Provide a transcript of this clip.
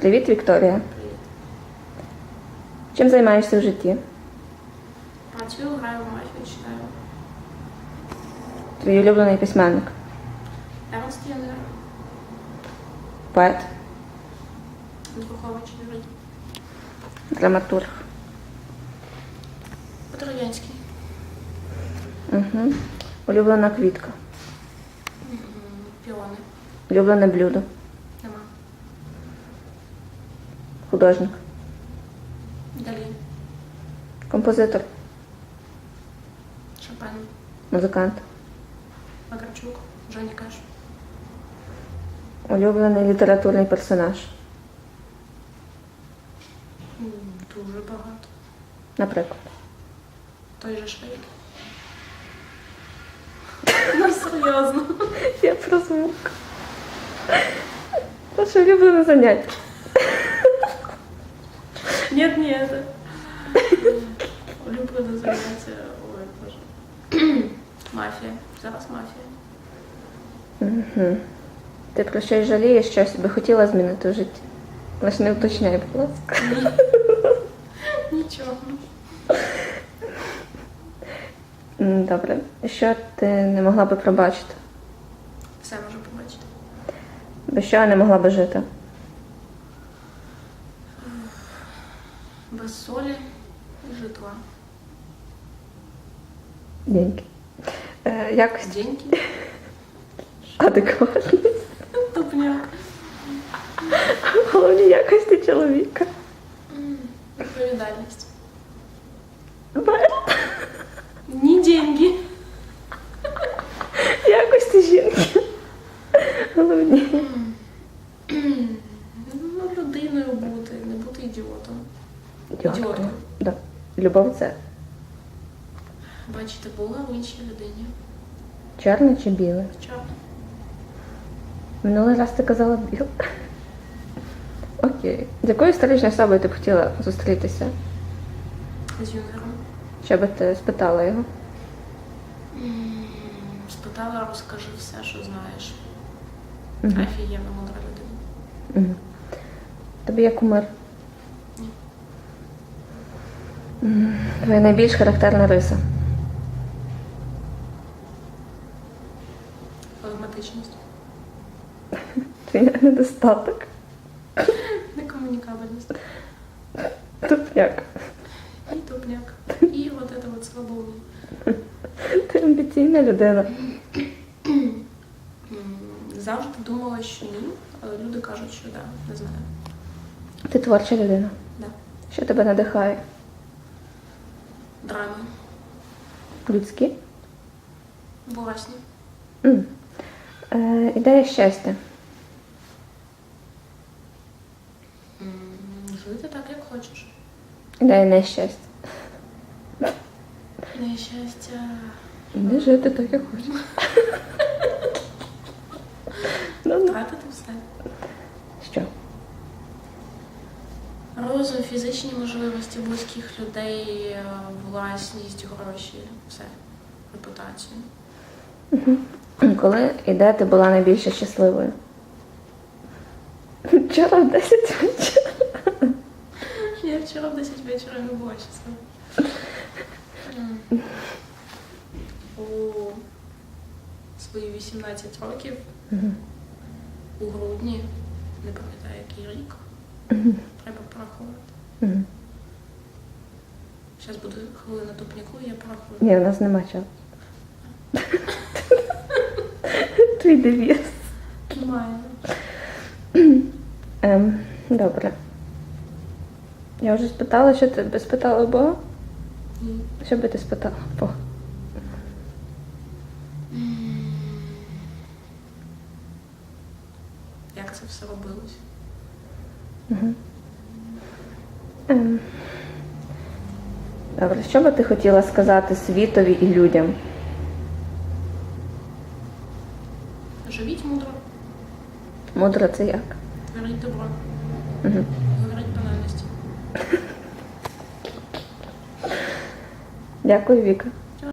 Привіт, Вікторія. Привіт. Чим займаєшся в житті? Працюю, граю в мафію, читаю. Твій улюблений письменник, Ернст Янер, поет, Друхович Юрій. драматург. Петровянський. Угу. Улюблена квітка, Піони. улюблене блюдо, Нема. Художник, Далі. композитор, Шопен. музикант, Макарчук. Жоні Каш. улюблений літературний персонаж, Дуже багато. наприклад. Той же Швейк. Ну, серйозно. Я про звук. Ваше улюблене заняття. Нет, нет. Улюблене заняття. Ой, боже. Мафія. Зараз мафія. Угу. Ти про щось жалієш, щось би хотіла змінити в житті. Лиш не уточняй, будь ласка. Нічого. Добре. Що ти не могла би пробачити? Все можу побачити. Без чого не могла би жити? Без солі і житла. Деньги. Е, якості Деньги. адекватність. Тупняк. Головні якості чоловіка. Відповідальність. Ні деньги. Якості жінки. Головні. Ну, людиною бути, не бути ідіотом. Ідіоткою. Да. Любов це Бачите, була в іншій людині. чорне чи біле? Чорно. Минулий раз ти казала біле. Окей. З якою історичною особою ти б хотіла зустрітися? З юнером. Що би ти спитала його? М, Спитала, розкажи все, що знаєш. Мгм. Офігенно мудра людина. Мгм. Тобі є кумир? Твоя найбільш характерна риса. Флегматичність. Твій недостаток. Некомунікабельність. Тупняк. І тупняк. І от это вот слабоумие. Ти амбіційна людина. Завжди думала, що ні, але люди кажуть, що да, не знаю. Ти творча людина. Да. Що тебе надихає? Драми. Людські? Власні. М. Е, ідея щастя. М, Жити так, як хочеш. Ідея нещастя. Нещастя. Не жити так, як хочеш. ну, ну. Втратити все. Що? Розум, фізичні можливості близьких людей, е, власність, гроші, все. Репутацію. Коли і де ти була найбільше щасливою? Вчора в 10 вечора. Я вчора в 10 вечора не була щаслива. У свої 18 років у грудні, не пам'ятаю який рік, треба порахувати. Мгм. Зараз буде хвилина тупняку, я порахую. Ні, у нас нема часу. Твій девіз. Немає. Ем, добре. Я вже спитала, що ти би спитала Бога? Ні. Що би ти спитала Бога? Як це все робилось? Угу. Добре, що би ти хотіла сказати світові і людям? Живіть мудро, Мудро це як? творіть добро, Угу. говоріть банальності. Дякую, Віка.